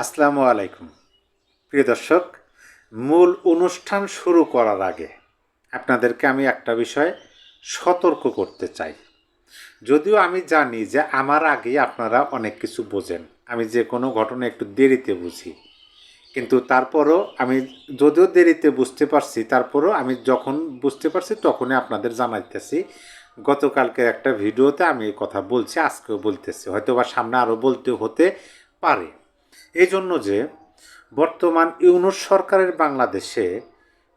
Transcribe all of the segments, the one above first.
আসসালামু আলাইকুম। প্রিয় দর্শক, মূল অনুষ্ঠান শুরু করার আগে আপনাদেরকে আমি একটা বিষয় সতর্ক করতে চাই। যদিও আমি জানি যে আমার আগে আপনারা অনেক কিছু বোঝেন। আমি যে কোনো ঘটনা একটু দেরিতে বুঝি। কিন্তু তারপরও আমি যদিও দেরিতে বুঝতে পারছি, তারপরও আমি যখন বুঝতে পারছি তখনই আপনাদের জানাইতেছি। গতকালকের একটা ভিডিওতে আমি কথা বলছি, আজকেও বলতেছি। হয়তো বা সামনে আরও বলতে হতে পারে। এই জন্য যে বর্তমান ইউনুস সরকারের বাংলাদেশে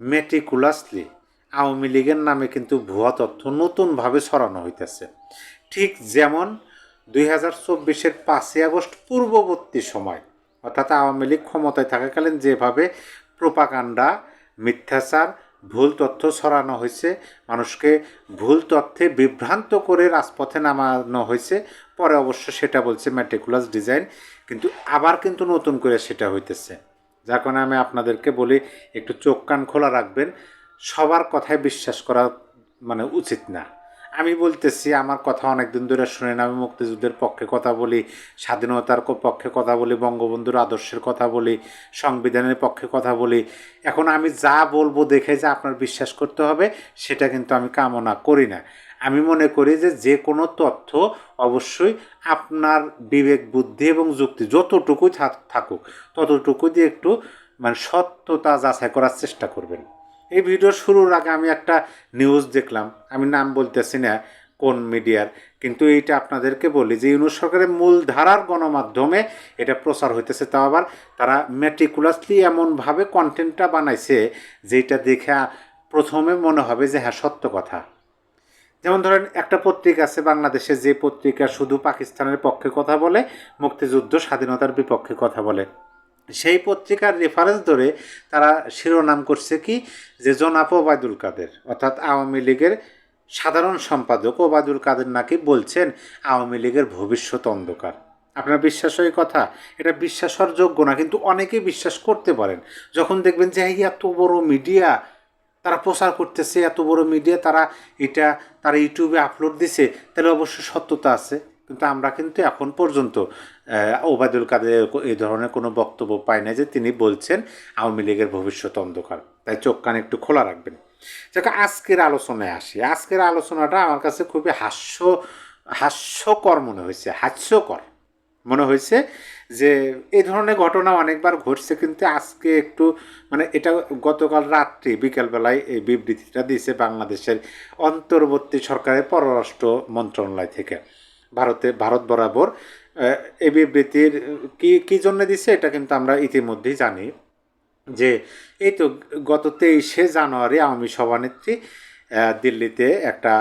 মেটিকুলাসলি আওয়ামী লীগের নামে কিন্তু ভুয়া তথ্য নতুনভাবে ছড়ানো হইতেছে। ঠিক যেমন দুই হাজার চব্বিশের পাঁচই আগস্ট পূর্ববর্তী সময়, অর্থাৎ আওয়ামী লীগ ক্ষমতায় থাকাকালীন যেভাবে প্রোপাকাণ্ডা মিথ্যাচার, ভুল তথ্য ছড়ানো হয়েছে মানুষকে ভুল তথ্যে বিভ্রান্ত করে রাজপথে নামানো হয়েছে পরে অবশ্য সেটা বলছে ম্যাটিকুলাস ডিজাইন। কিন্তু আবার কিন্তু নতুন করে সেটা হইতেছে। যার কারণে আমি আপনাদেরকে বলি, একটু চোখ কান খোলা রাখবেন, সবার কথায় বিশ্বাস করা মানে উচিত না। আমি বলতেছি, আমার কথা অনেক দিন ধরে শুনেন, আমি মুক্তিযুদ্ধের পক্ষে কথা বলি, স্বাধীনতার পক্ষে কথা বলি, বঙ্গবন্ধুর আদর্শের কথা বলি, সংবিধানের পক্ষে কথা বলি। এখন আমি যা বলব দেখে যে আপনার বিশ্বাস করতে হবে, সেটা কিন্তু আমি কামনা করি না। আমি মনে করি যে যে কোনো তথ্য অবশ্যই আপনার বিবেক, বুদ্ধি এবং যুক্তি যতটুকুই থাকুক ততটুকু দিয়ে একটু মানে সত্যতা যাচাই করার চেষ্টা করবেন। এই ভিডিও শুরুর আগে আমি একটা নিউজ দেখলাম। আমি নাম বলতেছি না কোন মিডিয়ার, কিন্তু এইটা আপনাদেরকে বলি যে ইউনুস সরকারের মূল ধারার গণমাধ্যমে এটা প্রচার হইতেছে। তাও আবার তারা মেটিকুলাসলি এমনভাবে কন্টেন্টটা বানাইছে যেটা দেখে প্রথমে মনে হবে যে হ্যাঁ সত্য কথা। যেমন ধরেন একটা পত্রিকা আছে বাংলাদেশে, যে পত্রিকা শুধু পাকিস্তানের পক্ষে কথা বলে, মুক্তিযুদ্ধ স্বাধীনতার বিপক্ষে কথা বলে। সেই পত্রিকার রেফারেন্স ধরে তারা শিরোনাম করছে কি? যে জনাব ওবায়দুল কাদের, অর্থাৎ আওয়ামী লীগের সাধারণ সম্পাদক ওবায়দুল কাদের নাকি বলছেন, আওয়ামী লীগের ভবিষ্যৎ অন্ধকার। আপনার বিশ্বাস হয় কথা? এটা বিশ্বাসের যোগ্য না, কিন্তু অনেকেই বিশ্বাস করতে পারেন। যখন দেখবেন যে, এই এত বড় মিডিয়া তারা প্রচার করতেছে, এত বড় মিডিয়া তারা এটা, তারা ইউটিউবে আপলোড দিছে, তাহলে অবশ্য সত্যতা আছে। কিন্তু আমরা কিন্তু এখন পর্যন্ত ওবায়দুল কাদের এই ধরনের কোনো বক্তব্য পাই না যে তিনি বলছেন আওয়ামী লীগের ভবিষ্যৎ অন্ধকার। তাই চোখ কান একটু খোলা রাখবেন। যাকে, আজকের আলোচনায় আসি। আজকের আলোচনাটা আমার কাছে খুবই হাস্য, হাস্যকর মনে হয়েছে, হাস্যকর। মনে হয়েছে যে এই ধরনের ঘটনা অনেকবার ঘটছে, কিন্তু আজকে একটু মানে এটা গতকাল রাত্রি বিকেলবেলায় এই বিবৃতিটা দিয়েছে বাংলাদেশের অন্তর্বর্তী সরকারের পররাষ্ট্র মন্ত্রণালয় থেকে। ভারতে, ভারত বরাবর এই বিবৃতির কি, কী জন্য দিছে এটা কিন্তু আমরা ইতিমধ্যেই জানি। যে এই তো গত তেইশে জানুয়ারি আওয়ামী সভানেত্রী দিল্লিতে একটা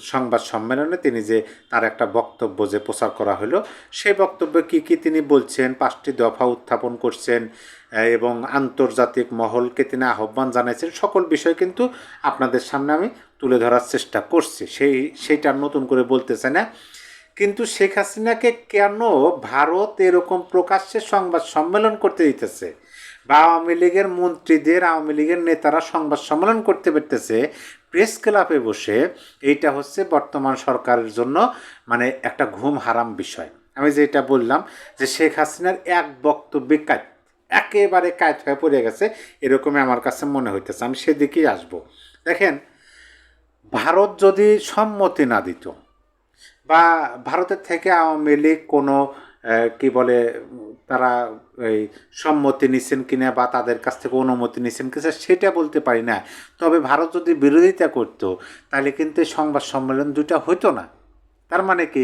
সংবাদ সম্মেলনে তিনি যে তার একটা বক্তব্য যে প্রচার করা হলো, সেই বক্তব্যে কি কি তিনি বলছেন, পাঁচটি দফা উত্থাপন করছেন এবং আন্তর্জাতিক মহলকে তিনি আহ্বান জানাইছেন, সকল বিষয় কিন্তু আপনাদের সামনে আমি তুলে ধরার চেষ্টা করছি। সেই, সেইটা নতুন করে বলতেছে না। কিন্তু শেখ হাসিনাকে কেন ভারত এরকম প্রকাশ্যে সংবাদ সম্মেলন করতে দিতেছে? বা আওয়ামী লীগের মন্ত্রীদের, আওয়ামী লীগের নেতারা সংবাদ সম্মেলন করতে পারতেছে, প্রেস ক্লাবে বসে এইটা হচ্ছে বর্তমান সরকারের জন্য মানে একটা ঘুম হারাম বিষয়। আমি যেটা বললাম যে শেখ হাসিনার এক বক্তব্যে কাজ একেবারে কায়ত হয়ে পড়ে গেছে, এরকমই আমার কাছে মনে হইতেছে। আমি সেদিকেই আসব। দেখেন, ভারত যদি সম্মতি না দিত বা ভারতের থেকে আওয়ামী লীগ কোনো কি বলে, তারা এই সম্মতি নিচ্ছেন কিনা বা তাদের কাছ থেকে অনুমতি নিচ্ছেন কিনা সেটা বলতে পারি না। তবে ভারত যদি বিরোধিতা করতো, তাহলে কিন্তু সংবাদ সম্মেলন দুটা হতো না। তার মানে কি,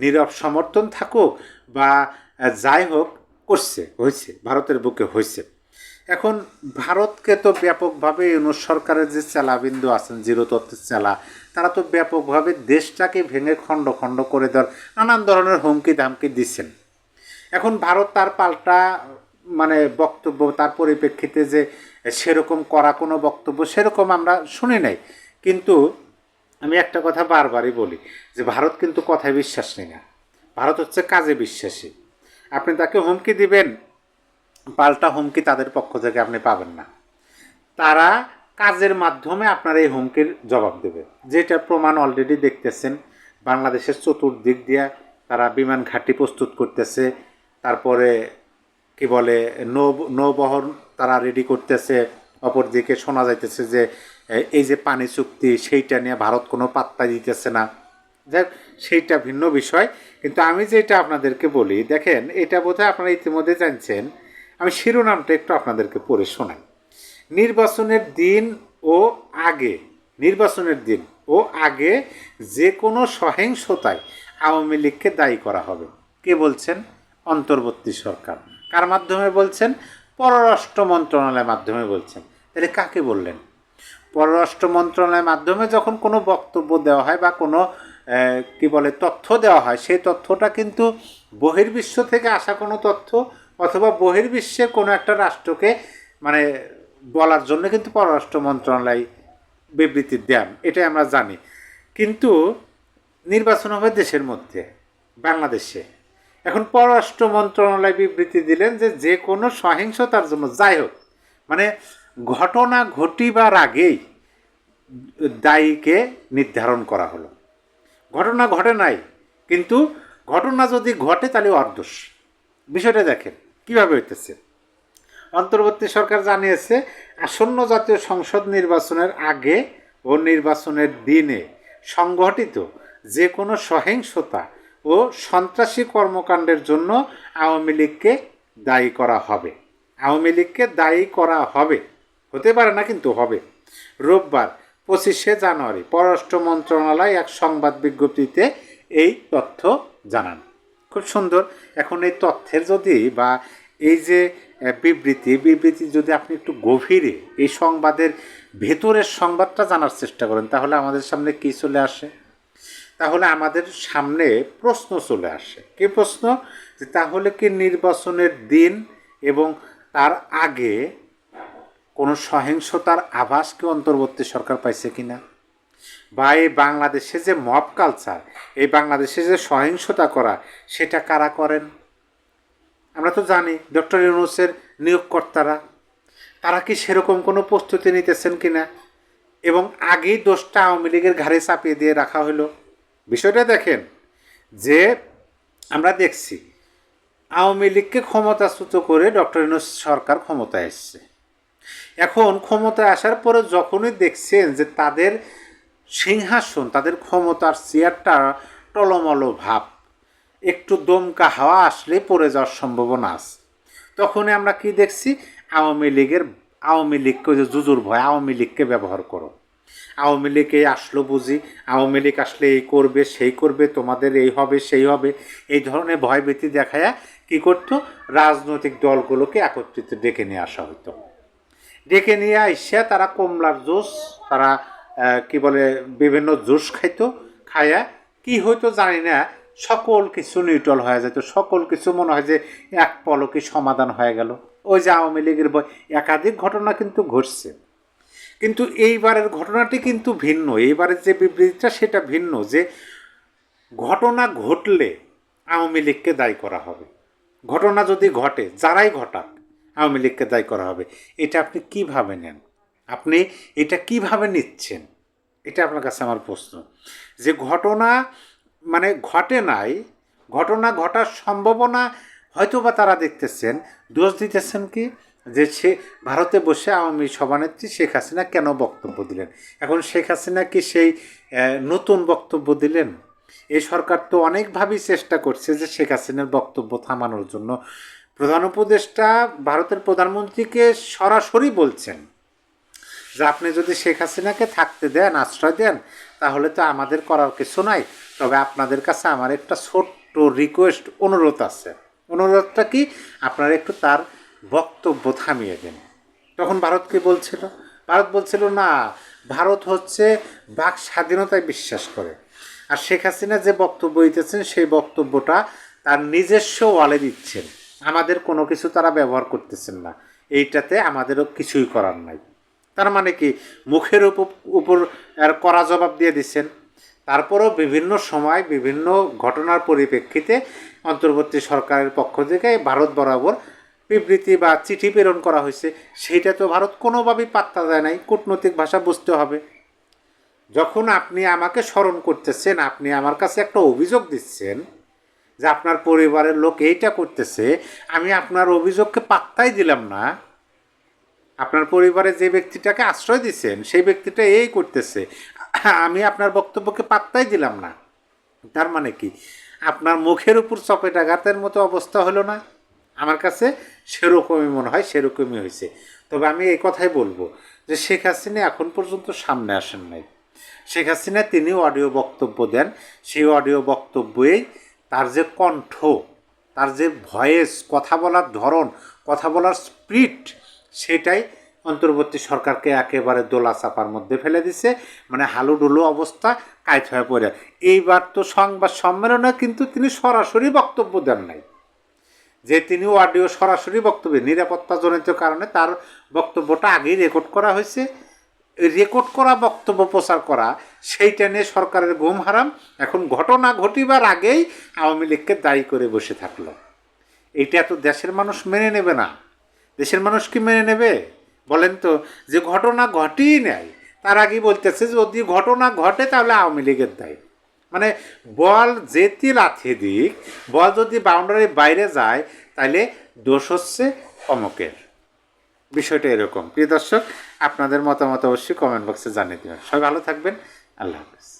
নীরব সমর্থন থাকুক বা যাই হোক, করছে হয়েছে ভারতের বুকে হয়েছে এখন ভারতকে তো ব্যাপকভাবে ইউনুস সরকারের যে চেলাবিন্দু আছেন, জিরো তত্ত্বের চেলা, তারা তো ব্যাপকভাবে দেশটাকে ভেঙে খণ্ড খণ্ড করে দেওয়ার নানান ধরনের হুমকি ধামকি দিচ্ছেন। এখন ভারত তার পাল্টা মানে বক্তব্য তার পরিপ্রেক্ষিতে যে সেরকম করা কোনো বক্তব্য সেরকম আমরা শুনি নাই। কিন্তু আমি একটা কথা বারবারই বলি যে ভারত কিন্তু কথায় বিশ্বাস নেই না। ভারত হচ্ছে কাজে বিশ্বাসী। আপনি তাকে হুমকি দিবেন, পাল্টা হুমকি তাদের পক্ষ থেকে আপনি পাবেন না। তারা কাজের মাধ্যমে আপনার এই হুমকির জবাব দেবে। যেটা প্রমাণ অলরেডি দেখতেছেন, বাংলাদেশের চতুর্দিক দিয়ে তারা বিমান ঘাঁটি প্রস্তুত করতেছে তারপরে কি বলে, নৌ, নৌবহর তারা রেডি করতেছে, অপরদিকে শোনা যাইতেছে যে এই যে পানি চুক্তি, সেইটা নিয়ে ভারত কোনো পাত্তা দিতেছে না। যাক, সেইটা ভিন্ন বিষয়। কিন্তু আমি যেটা আপনাদেরকে বলি, দেখেন, এটা বোধহয় আপনারা ইতিমধ্যে জানছেন, আমি শিরোনামটা একটু আপনাদেরকে পড়ে শোনাই। নির্বাচনের দিন ও আগে, নির্বাচনের দিন ও আগে যে কোনো সহিংসতায় আওয়ামী লীগকে দায়ী করা হবে। কে বলছেন? অন্তর্বর্তী সরকার। কার মাধ্যমে বলছেন? পররাষ্ট্র মন্ত্রণালয়ের মাধ্যমে বলছেন। তাহলে কাকে বললেন? পররাষ্ট্র মন্ত্রণালয়ের মাধ্যমে যখন কোনো বক্তব্য দেওয়া হয় বা কোনো কি বলে, তথ্য দেওয়া হয়, সেই তথ্যটা কিন্তু বহির্বিশ্ব থেকে আসা কোনো তথ্য অথবা বহির্বিশ্বের কোনো একটা রাষ্ট্রকে মানে বলার জন্য কিন্তু পররাষ্ট্র মন্ত্রণালয় বিবৃতি দেন। এটাই আমরা জানি। কিন্তু নির্বাচন হবে দেশের মধ্যে, বাংলাদেশে। এখন পররাষ্ট্র মন্ত্রণালয় বিবৃতি দিলেন যে যে কোনো সহিংসতার জন্য, যাই হোক মানে ঘটনা ঘটিবার আগেই দায়ীকে নির্ধারণ করা হলো। ঘটনা ঘটে নাই, কিন্তু ঘটনা যদি ঘটে তাহলে অর্দোষ বিষয়টা দেখেন, কীভাবে হইতেছে? অন্তর্বর্তী সরকার জানিয়েছে, আসন্ন জাতীয় সংসদ নির্বাচনের আগে ও নির্বাচনের দিনে সংগঠিত যে কোনো সহিংসতা ও সন্ত্রাসী কর্মকাণ্ডের জন্য আওয়ামী লীগকে দায়ী করা হবে। আওয়ামী লীগকে দায়ী করা হবে। হতে পারে না, কিন্তু হবে। রোববার পঁচিশে জানুয়ারি পররাষ্ট্র মন্ত্রণালয় এক সংবাদ বিজ্ঞপ্তিতে এই তথ্য জানান। খুব সুন্দর। এখন এই তথ্যের যদি বা এই যে বিবৃতি বিবৃতি যদি আপনি একটু গভীরে এই সংবাদের ভেতরের সংবাদটা জানার চেষ্টা করেন, তাহলে আমাদের সামনে কী চলে আসে? তাহলে আমাদের সামনে প্রশ্ন চলে আসে। কি প্রশ্ন? যে তাহলে কি নির্বাচনের দিন এবং তার আগে কোনো সহিংসতার আভাস কি অন্তর্বর্তী সরকার পাইছে কিনা? বা এই বাংলাদেশে যে মব কালচার, এই বাংলাদেশে যে সহিংসতা করা, সেটা কারা করেন? আমরা তো জানি ডক্টর ইউনুসের নিয়োগকর্তারা, তারা কি সেরকম কোনো প্রস্তুতি নিতেছেন কিনা? এবং আগেই দোষটা আওয়ামী লীগের ঘাড়ে চাপিয়ে দিয়ে রাখা হলো বিষয়টা দেখেন, যে আমরা দেখছি, আওয়ামী লীগকে ক্ষমতাচ্যুত করে ডক্টর ইউনুস সরকার ক্ষমতায় এসছে। এখন ক্ষমতায় আসার পরে যখনই দেখছেন যে তাদের সিংহাসন, তাদের ক্ষমতার চেয়ারটা টলমল ভাব, একটু দমকা হাওয়া আসলে পড়ে যাওয়ার সম্ভাবনা আছে। তখনই আমরা কি দেখছি? আওয়ামী লীগের, আওয়ামী লীগকে যে জুজুর ভয়, আওয়ামী লীগকে ব্যবহার করো। আওয়ামী লীগ এই আসলো বুঝি, আওয়ামী লীগ আসলে এই করবে, সেই করবে, তোমাদের এই হবে, সেই হবে। এই ধরনের ভয়ভীতি দেখায়া কি করতো? রাজনৈতিক দলগুলোকে একত্রিত ডেকে নিয়ে আসা হতো ডেকে নিয়ে আইসা তারা কমলার জুস, তারা কি বলে, বিভিন্ন জুস খাইতো খায়া কি হইতো জানি না, সকল কিছু নিউট্রাল হয়ে যেত সকল কিছু মনে হয় যে এক পলকে সমাধান হয়ে গেল। ওই যে আওয়ামী লীগের বই একাধিক ঘটনা কিন্তু ঘটছে। কিন্তু এইবারের ঘটনাটি কিন্তু ভিন্ন। এইবারের যে বিবৃতিটা, সেটা ভিন্ন যে ঘটনা ঘটলে আওয়ামী লীগকে দায়ী করা হবে। ঘটনা যদি ঘটে, যারাই ঘটাক, আওয়ামী লীগকে দায়ী করা হবে। এটা আপনি কীভাবে নেন? আপনি এটা কীভাবে নিচ্ছেন? এটা আপনার কাছে আমার প্রশ্ন। যে ঘটনা মানে ঘটে নাই, ঘটনা ঘটার সম্ভাবনা হয়তো বা তারা দেখতেছেন। দোষ দিতেছেন কি? যে সে ভারতে বসে আওয়ামী সভানেত্রী শেখ হাসিনা কেন বক্তব্য দিলেন? এখন শেখ হাসিনা কি সেই নতুন বক্তব্য দিলেন? এই সরকার তো অনেকভাবেই চেষ্টা করছে যে শেখ হাসিনার বক্তব্য থামানোর জন্য। প্রধান উপদেষ্টা ভারতের প্রধানমন্ত্রীকে সরাসরি বলছেন যে, আপনি যদি শেখ হাসিনাকে থাকতে দেন, আশ্রয় দেন, তাহলে তো আমাদের করার কিছু নাই। তবে আপনাদের কাছে আমার একটা ছোট্ট রিকোয়েস্ট অনুরোধ আছে। অনুরোধটা কি? আপনারা একটু তার বক্তব্য থামিয়ে দেন। তখন ভারত কি বলছিল, ভারত বলছিল, না, ভারত হচ্ছে বাক স্বাধীনতায় বিশ্বাস করে। আর শেখ হাসিনা যে বক্তব্য দিতেছেন, সেই বক্তব্যটা তার নিজস্ব ওয়ালে দিচ্ছেন। আমাদের কোনো কিছু তারা ব্যবহার করতেছেন না। এইটাতে আমাদেরও কিছুই করার নাই। তার মানে কি? মুখের উপর উপর কড়া জবাব দিয়ে দিচ্ছেন। তারপরও বিভিন্ন সময় বিভিন্ন ঘটনার পরিপ্রেক্ষিতে অন্তর্বর্তী সরকারের পক্ষ থেকে ভারত বরাবর বিবৃতি বা চিঠি প্রেরণ করা হয়েছে, সেইটা তো ভারত কোনোভাবেই পাত্তা দেয় নাই, কূটনৈতিক ভাষা বুঝতে হবে। যখন আপনি আমাকে স্মরণ করতেছেন, আপনি আমার কাছে একটা অভিযোগ দিচ্ছেন যে আপনার পরিবারের লোক এইটা করতেছে, আমি আপনার অভিযোগকে পাত্তাই দিলাম না। আপনার পরিবারে যে ব্যক্তিটাকে আশ্রয় দিচ্ছেন সেই ব্যক্তিটা এই করতেছে। আমি আপনার বক্তব্যকে পাত্তাই দিলাম না। তার মানে কি? আপনার মুখের উপর চপেটাঘাতের মতো অবস্থা হলো না? আমার কাছে সেরকমই মনে হয়, সেরকমই হয়েছে। তবে আমি এই কথাই বলব যে শেখ হাসিনা এখন পর্যন্ত সামনে আসেন নাই। শেখ হাসিনা তিনি অডিও বক্তব্য দেন। সেই অডিও বক্তব্যেই তার যে কণ্ঠ, তার যে ভয়েস কথা বলার ধরন, কথা বলার স্পিড সেটাই অন্তর্বর্তী সরকারকে একেবারে দোলা চাপার মধ্যে ফেলে দিছে। মানে হালুডুলু অবস্থা কায়ত হয়ে পড়ে। এইবার তো সংবাদ সম্মেলনে কিন্তু তিনি সরাসরি বক্তব্য দেন নাই। যে তিনি অডিও সরাসরি বক্তব্যে, নিরাপত্তাজনিত কারণে তার বক্তব্যটা আগেই রেকর্ড করা হয়েছে। রেকর্ড করা বক্তব্য প্রচার করা, সেইটা নিয়ে সরকারের ঘুম হারাম। এখন ঘটনা ঘটিবার আগেই আওয়ামী লীগকে দায়ী করে বসে থাকল। এইটা তো দেশের মানুষ মেনে নেবে না। দেশের মানুষ কি মেনে নেবে? বলেন তো, যে ঘটনা ঘটেই নেয় তার আগেই বলতেছে যদি ঘটনা ঘটে তাহলে আওয়ামী লীগের দায়ী। মানে বল যেতি লাথি দিক, বল যদি বাউন্ডারির বাইরে যায় তাহলে দোষ হচ্ছে অমকের। বিষয়টা এরকম। প্রিয় দর্শক, আপনাদের মতামত অবশ্যই কমেন্ট বক্সে জানিয়ে দেবেন। সবাই ভালো থাকবেন। আল্লাহ হাফিজ।